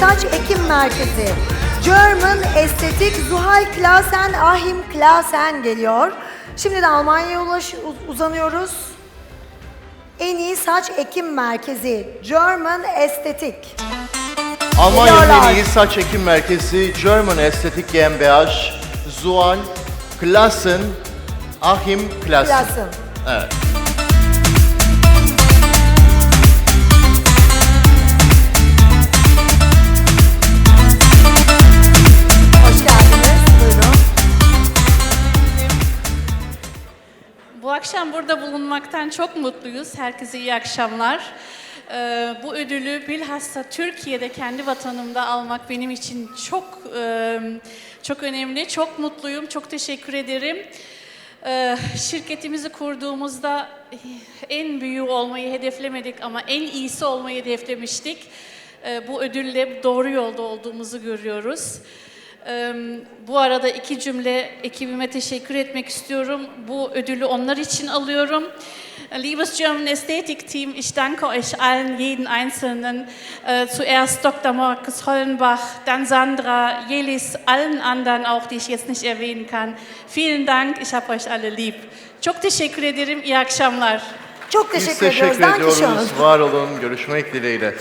Saç Ekim Merkezi. German Estetik Zuhal Klasen Ahim Klasen geliyor. Şimdi de Almanya'ya ulaş, uz- uzanıyoruz. En iyi saç ekim merkezi German Estetik. Almanya'nın en iyi saç ekim merkezi German Estetik GmbH, Zual, Klassen, Achim Klassen. Klassen. Evet. Bu akşam burada bulunmaktan çok mutluyuz. Herkese iyi akşamlar. Ee, bu ödülü bilhassa Türkiye'de kendi vatanımda almak benim için çok e, çok önemli. Çok mutluyum. Çok teşekkür ederim. Ee, şirketimizi kurduğumuzda en büyüğü olmayı hedeflemedik ama en iyisi olmayı hedeflemiştik. Ee, bu ödülle doğru yolda olduğumuzu görüyoruz. Bu arada iki cümle ekibime teşekkür etmek istiyorum. Bu ödülü onlar için alıyorum. Liebes German Ästhetik Team, ich danke euch allen, jeden Einzelnen. Äh, zuerst Dr. Markus Hollenbach, dann Sandra, Jelis, allen anderen auch, die ich jetzt nicht erwähnen kann. Vielen Dank, ich habe euch alle lieb. Çok teşekkür ederim, iyi akşamlar. Çok Biz teşekkür, teşekkür ediyoruz. Ediyoruz. Var olun. Görüşmek dileğiyle.